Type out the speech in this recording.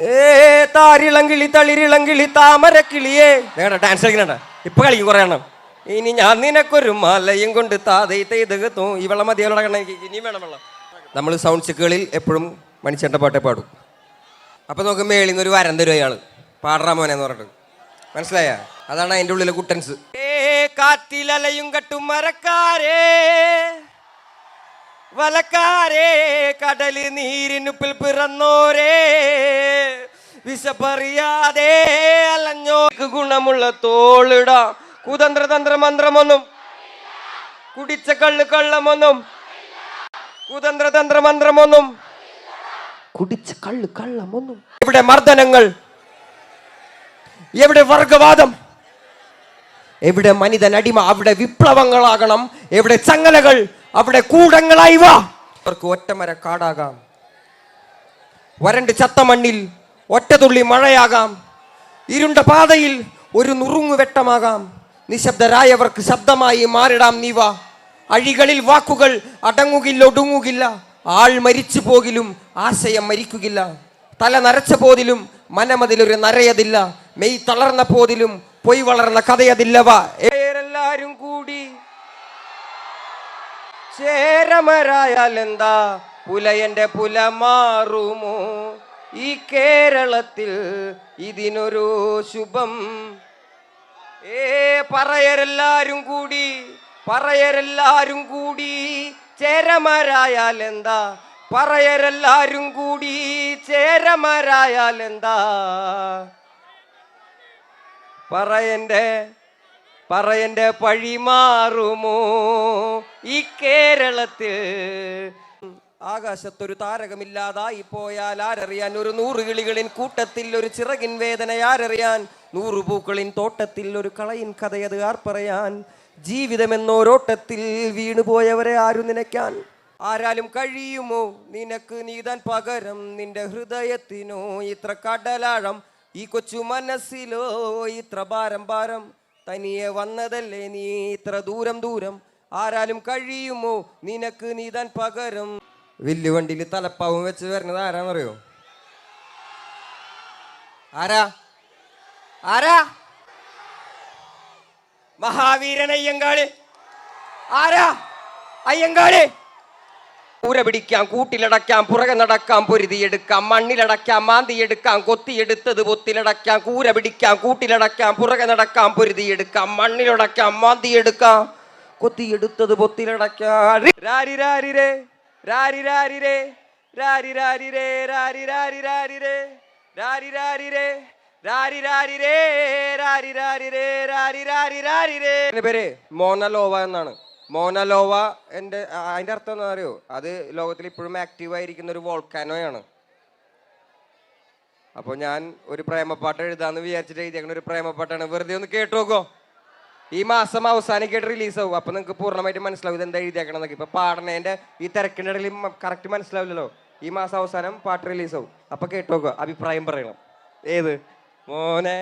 ഏ താരിളങ്കിളി തളിരിളങ്കിളി താമരക്കിളിയേ. വേണ്ട ഡാൻസ് കളിക്കണ്ട. ഇപ്പൊ കളിക്കും കുറെ എണ്ണം. ഇനി ഞാൻ നിനക്കൊരു മലയും കൊണ്ട് താതൈ തെയ്തകത്തോ ഈ വെള്ളം മതിയോടെ എനിക്ക് ഇനിയും വേണം വെള്ളം. നമ്മൾ സൗണ്ട് സിക്കുകളിൽ എപ്പോഴും മണിച്ചേട്ട പാട്ടേ പാടും. അപ്പൊ നമുക്ക് മേളിൽ നിന്ന് ഒരു വരം തരും അയാൾ. പാടറാ മോനെന്ന് പറഞ്ഞിട്ട്. മനസ്സിലായ? അതാണ് അതിന്റെ ഉള്ളിലെ കുട്ടൻസ്. ഏ കാറ്റിലലയും കട്ടും മരക്കാരേ. വലക്കാരേ കടൽ നീരിനുപ്പിൽ പിറന്നോരേ. വിശപ്പറിയാതെ അലഞ്ഞോക്ക് ഗുണമുള്ള തോളിടാം. കുതന്ത്ര തന്ത്ര മന്ത്രമൊന്നും കുടിച്ച കള്ളു കള്ളമൊന്നും. കുതന്ത്ര തന്ത്ര മന്ത്രമൊന്നും കുടിച്ച കള്ളു കള്ളമൊന്നും. എവിടെ മർദ്ദനങ്ങൾ? എവിടെ വർഗവാദം? എവിടെ മനിതൻ അടിമ അവിടെ വിപ്ലവങ്ങളാകണം. എവിടെ ചങ്ങലകൾ? അവിടെ കൂടങ്ങളായി വാ. അവർക്ക് ഒറ്റമര കാടാകാം. വരണ്ട് ചത്ത മണ്ണിൽ ഒറ്റതുള്ളി മഴയാകാം. ഇരുണ്ട പാതയിൽ ഒരു നുറുങ്ങു വെട്ടമാകാം. നിശബ്ദരായവർക്ക് ശബ്ദമായി മാറിടാം നീവ അഴികളിൽ വാക്കുകൾ അടങ്ങുകില്ല ഒടുങ്ങുകില്ല. ആൾ മരിച്ചു പോകിലും ആശയം മരിക്കുകില്ല തല നരച്ച പോതിലും മനമതിലൊരു നരയതില്ല. മെയ് തളർന്ന പോതിലും പൊയ് വളർന്ന കഥയതില്ലവ ഏരെല്ലാരും കൂടി ചേരമരായാൽ എന്താ പുലയന്റെ പുല മാറുമോ? ഈ കേരളത്തിൽ ഇതിനൊരു ശുഭം. ഏ പറയരെല്ലാരും കൂടി പറയരെല്ലാരും കൂടി ചേരമരായാൽ എന്താ പറയരെല്ലാരും കൂടി ചേരമരായാൽ എന്താ പറയന്റെ പറയന്റെ പഴി മാറുമോ ഈ കേരളത്തിൽ? ആകാശത്തൊരു താരകമില്ലാതായി പോയാൽ ആരറിയാൻ ഒരു നൂറ് കിളികളിൻ കൂട്ടത്തിൽ ഒരു ചിറകിൻ വേദന ആരറിയാൻ? നൂറു പൂക്കളിൻ തോട്ടത്തിൽ ഒരു കളയിൻ കഥയത് ആർ പറയാൻ ജീവിതമെന്നോരോട്ടത്തിൽ വീണുപോയവരെ ആരു നിനയ്ക്കാൻ? ആരാലും കഴിയുമോ? നിനക്ക് നീതാൻ പകരം നിന്റെ ഹൃദയത്തിനോ ഇത്ര കടലാഴം ഈ കൊച്ചു മനസ്സിലോ ഇത്ര ഭാരം ഭാരം. തനിയെ വന്നതല്ലേ നീ? ഇത്ര ദൂരം ദൂരം ആരാലും കഴിയുമോ? നിനക്ക് നീതാൻ പകരം. വില്ലു വണ്ടിയിൽ തലപ്പാവും വെച്ച് വരുന്നത് ആരാന്നറിയോ? ആരാ? ആരാ? മഹാവീരൻ അയ്യങ്കാളി. ആരാ? അയ്യങ്കാളി? കൂര പിടിക്കാം കൂട്ടിലടക്കാം പുറകെ നടക്കാം പൊരുതിയെടുക്കാം മണ്ണിലടക്കാം മാന്തിയെടുക്കാം കൊത്തിയെടുത്തത് പൊത്തിലടക്കാം കൂര പിടിക്കാം കൂട്ടിലടക്കാം പുറകെ നടക്കാം പൊരുതിയെടുക്കാം മണ്ണിലടക്കാം മാന്തിയെടുക്കാം കൊത്തിയെടുത്തത് പൊത്തിലടക്കാം രാരി രാരി രേ രാരി രാരി രേ രാരി രാരി രേ രാരി രാരി രാരി രേ രാരി രാരി രേ രാരി രാരി രേ രാരി രാരി രേ രാരി രാരി രാരി രേ. പേര് മോനലോവ എന്നാണ്. മോനലോവ എന്റെ അതിന്റെ അർത്ഥം എന്താ അറിയോ? അത് ലോകത്തിൽ ഇപ്പോഴും ആക്റ്റീവ് ആയിരിക്കുന്ന ഒരു വോൾക്കാനോയാണ് അപ്പോൾ ഞാൻ ഒരു പ്രേമപ്പാട്ട് എഴുതാന്ന് വിചാരിച്ചിട്ട് എഴുതിയേക്കുന്ന ഒരു പ്രേമപ്പാട്ടാണ്. വെറുതെ ഒന്ന് കേട്ടു നോക്കോ. ഈ മാസം അവസാനിക്കായിട്ട് റിലീസാവും അപ്പൊ നിങ്ങൾക്ക് പൂർണമായിട്ട് മനസ്സിലാവും ഇത് എന്താ എഴുതിയേക്കണം എന്നൊക്കെ ഇപ്പൊ പാടണേന്റെ ഈ തിരക്കിന്റെ ഇടയിൽ കറക്റ്റ് മനസ്സിലാവില്ലല്ലോ. ഈ മാസം അവസാനം പാട്ട് റിലീസാവും അപ്പൊ കേട്ടു നോക്കുക അഭിപ്രായം പറയണം. ഏത്? മോനെ.